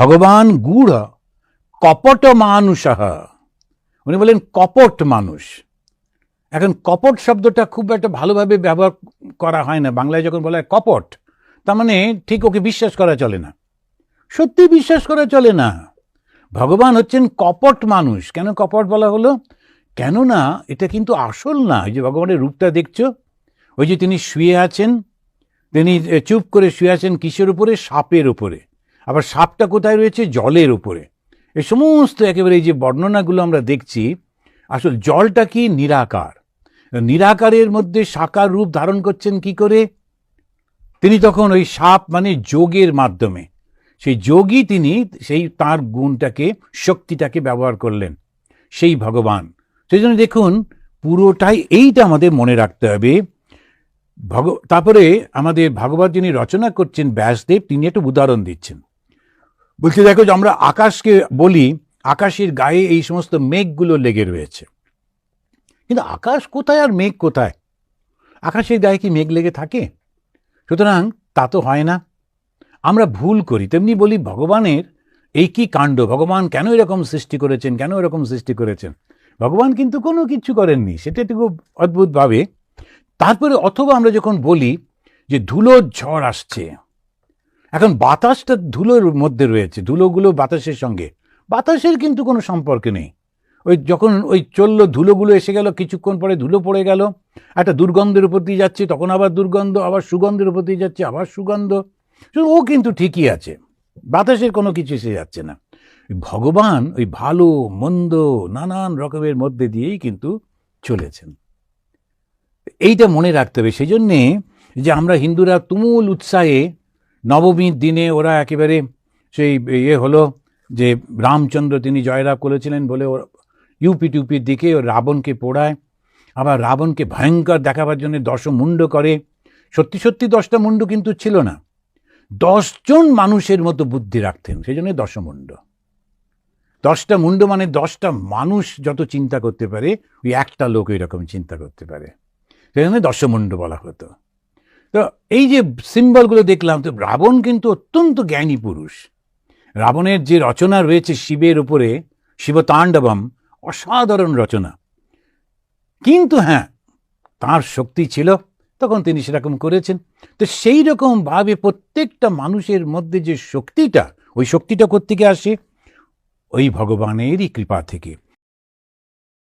ভগবান গুঢ় কপট মানুষ। উনি বলেন কপট মানুষ। এখন কপট শব্দটা খুব একটা ভালোভাবে ব্যবহার করা হয় না। বাংলায় যখন বলা হয় কপট, তার মানে ঠিক ওকে বিশ্বাস করা চলে না। সত্যি বিশ্বাস করা চলে না। ভগবান হচ্ছেন কপট মানুষ। কেন কপট বলা হলো? কেননা এটা কিন্তু আসল না। ওই যে ভগবানের রূপটা দেখছ? ওই যে তিনি শুয়ে আছেন, তিনি চুপ করে শুয়ে আছেন কিসের উপরে? সাপের উপরে। আবার সাপটা কোথায় রয়েছে? জলের উপরে। এই সমস্ত একেবারে এই যে বর্ণনাগুলো আমরা দেখছি, আসল জলটা কি? নিরাকার। নিরাকারের মধ্যে সাকার রূপ ধারণ করছেন কি করে? তিনি তখন ওই সাপ মানে যোগের মাধ্যমে। সেই যোগী তিনি সেই তার গুণটাকে, শক্তিটাকে ব্যবহার করলেন, সেই ভগবান। সেই জন্য দেখুন, পুরোটাই এইটা আমাদের মনে রাখতে হবে। ভগ, তারপরে আমাদের ভাগবত যিনি রচনা করছেন ব্যাসদেব, তিনি একটা উদাহরণ দিচ্ছেন। বলছে, দেখো যে আমরা আকাশকে বলি, আকাশের গায়ে এই সমস্ত মেঘগুলো লেগে রয়েছে। কিন্তু আকাশ কোথায় আর মেঘ কোথায়? আকাশের গায়ে কি মেঘ লেগে থাকে? সুতরাং তা তো হয় না। আমরা ভুল করি। তেমনি বলি, ভগবানের এই কি কাণ্ড? ভগবান কেন এরকম সৃষ্টি করেছেন? কেন এরকম সৃষ্টি করেছেন? ভগবান কিন্তু কোনো কিছু করেননি। সেটা একটু অদ্ভুতভাবে। তারপরে অথবা আমরা যখন বলি যে ধুলোর ঝড় আসছে এখন বাতাসটা ধুলোর মধ্যে রয়েছে, ধুলোগুলো বাতাসের সঙ্গে। বাতাসের কিন্তু কোনো সম্পর্ক নেই। ওই যখন ওই চলল ধুলোগুলো এসে গেল, কিছুক্ষণ পরে ধুলো পড়ে গেল, একটা দুর্গন্ধের উপর দিয়ে যাচ্ছে, তখন আবার দুর্গন্ধ, আবার সুগন্ধের উপর দিয়ে যাচ্ছে, আবার সুগন্ধ। ও কিন্তু ঠিকই আছে। বাতাসের কোনো কিছু এসে যাচ্ছে না। ভগবান ওই ভালো, মন্দ, নানান রকমের মধ্যে দিয়েই কিন্তু চলেছেন। এইটা মনে রাখতে হবে। সেই জন্যে যে আমরা হিন্দুরা তুমুল উৎসাহে নবমীর দিনে ওরা একেবারে সেই ইয়ে হলো যে রামচন্দ্র তিনি জয়লাভ করেছিলেন বলে ওর ইউপি টুপির দিকে ও রাবণকে পোড়ায়। আবার রাবণকে ভয়ঙ্কর দেখাবার জন্য দশমুণ্ড করে। সত্যি সত্যি দশটা মুণ্ড কিন্তু ছিল না। দশজন মানুষের মতো বুদ্ধি রাখতেন সেই জন্য দশমুণ্ড। দশটা মুণ্ড মানে দশটা মানুষ যত চিন্তা করতে পারে, ওই একটা লোক এরকম চিন্তা করতে পারে। সেই জন্য দশমুণ্ড বলা হতো। তো এই যে সিম্বলগুলো দেখলাম, তো রাবণ কিন্তু অত্যন্ত জ্ঞানী পুরুষ। রাবণের যে রচনা রয়েছে শিবের উপরে, শিবতাণ্ডবম, অসাধারণ রচনা। কিন্তু হ্যাঁ তার শক্তি ছিল, তখন তিনি সেরকম করেছেন। তো সেই রকমভাবে প্রত্যেকটা মানুষের মধ্যে যে শক্তিটা, ওই শক্তিটা কোত্থেকে আসে? ওই ভগবানেরই কৃপা থেকে।